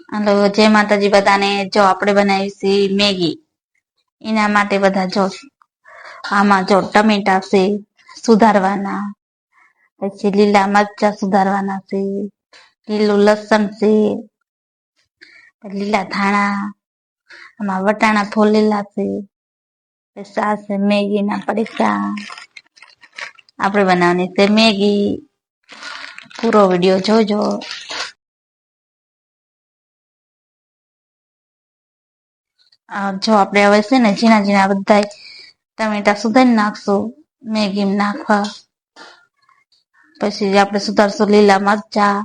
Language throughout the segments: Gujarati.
હલો, જય માતાજી બધાને. જો આપણે બનાવી છે મેગી. એના માટે બધા જો આમાં જો ટમેટા છે, સુધારવાના. પછી લીલા મરચા સુધારવાના છે. લીલું લસણ છે. લીલા ધાણા. આમાં વટાણા ફોલેલા છે. પછી મેગી મેગીના પડીકા આપણે બનાવવાની છે મેગી. પૂરો વીડિયો જોજો. જો આપણે હવે છે ને ઝીણા ઝીણા બધા ટમેટા સુધારી નાખશું, મેગી નાખવા. પછી આપણે સુધારશું લીલા મરચા,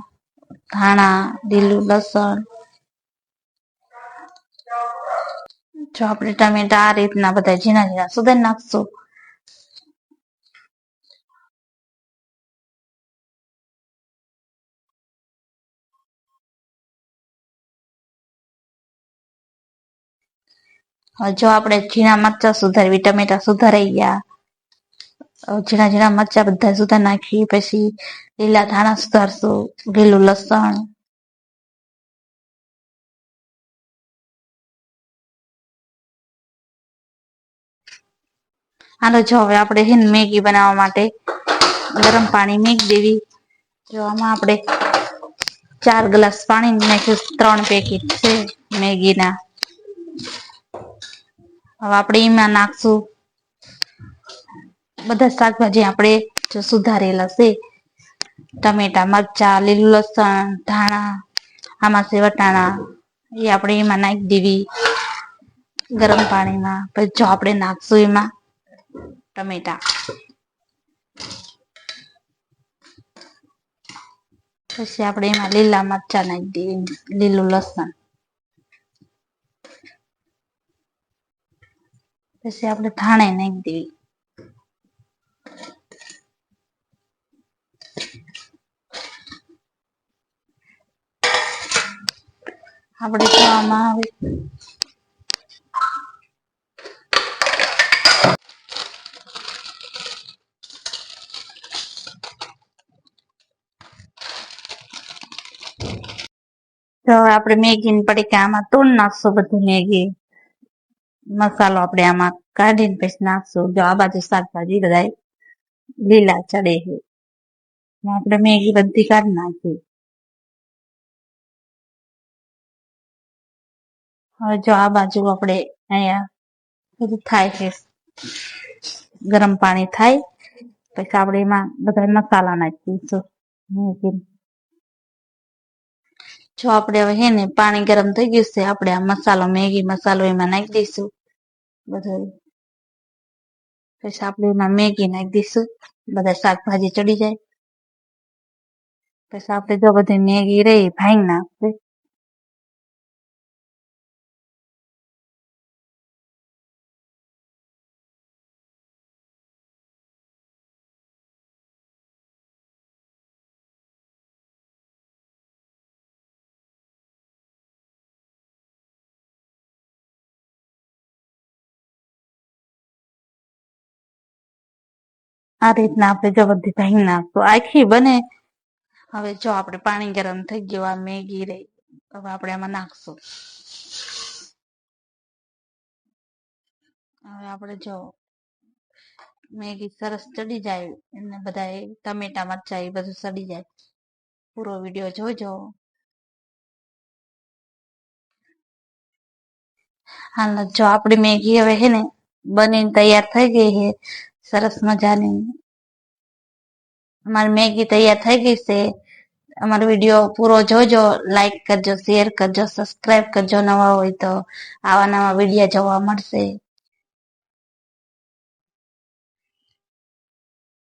ધાણા, લીલું લસણ. જો આપણે ટમેટા આ રીતના બધા ઝીણા ઝીણા સુધારી નાખશું. જો આપણે ઝીણા મરચા સુધારવી ટમેટા સુધારાઈ ગયા ઝીણા ઝીણા મરચા બધા સુધાર નાખી, પછી લીલા ધાણા સુધારશું, લીલું લસણ. હાલો, જો હવે આપણે છે ને મેગી બનાવવા માટે ગરમ પાણી મેગી દેવી. જો આમાં આપણે ચાર ગ્લાસ પાણી નાખ્યું, ત્રણ પેકેટ છે મેગીના. હવે આપણે એમાં નાખશું. બધા શાકભાજી આપણે જો સુધારેલા છે. ટમેટા, મરચા, લીલું લસણ, ધાણા, આમાં છે વટાણા. એ આપણે એમાં નાખી દેવી. ગરમ પાણીમાં. પછી જો આપણે નાખશું એમાં ટમેટા. પછી આપણે એમાં લીલા મરચા નાખી દેવી. લીલું લસણ. પછી આપણે થાણે નાખી દેવી. આપણે આમાં હવે તો આપણે મેગી ને પડી કે આમાં તોડ નાખશું બધું મેગી. મસાલો આપણે આમાં કાઢીને પછી નાખશું. જો આ બાજુ શાકભાજી બધા લીલા ચડે છે. આપણે મેગી બધી કાઢી નાખી. હવે જો આ બાજુ આપણે અહીંયા બધું થાય છે. ગરમ પાણી થાય. પછી આપણે એમાં બધા મસાલા નાખીશું. મેગી. જો આપણે હવે હે ને પાણી ગરમ થઈ ગયું છે, આપણે આ મસાલો, મેગી મસાલો એમાં નાખી દઈશું. બધો પછી આપણે એમાં મેગી નાખી દઈશું બધા શાકભાજી ચડી જાય. પછી આપણે જો બધી મેગી રહી ભાઈ નાખશે આ રીતના આપણે જો ભાઈ નાખશું. આખી બને. હવે જો આપણે પાણી ગરમ થઈ ગયું, આ મેગી રહી. હવે આપણે એમાં નાખશું. હવે આપણે જો મેગી સરસ ચડી જાય, એને બધા ટમેટા, મરચા, એ બધું સડી જાય. પૂરો વીડિયો જોજો. હાલ, જો આપણી મેગી હવે હે ને બનીને તૈયાર થઈ ગઈ છે સરસ મજાની અમારી મેગી તૈયાર થઈ ગઈ છે. અમારો વીડિયો પૂરો જોજો લાઈક કરજો શેર કરજો સબસ્ક્રાઈબ કરજો. નવા હોય તો આવા નવા વીડિયો જોવા મળશે.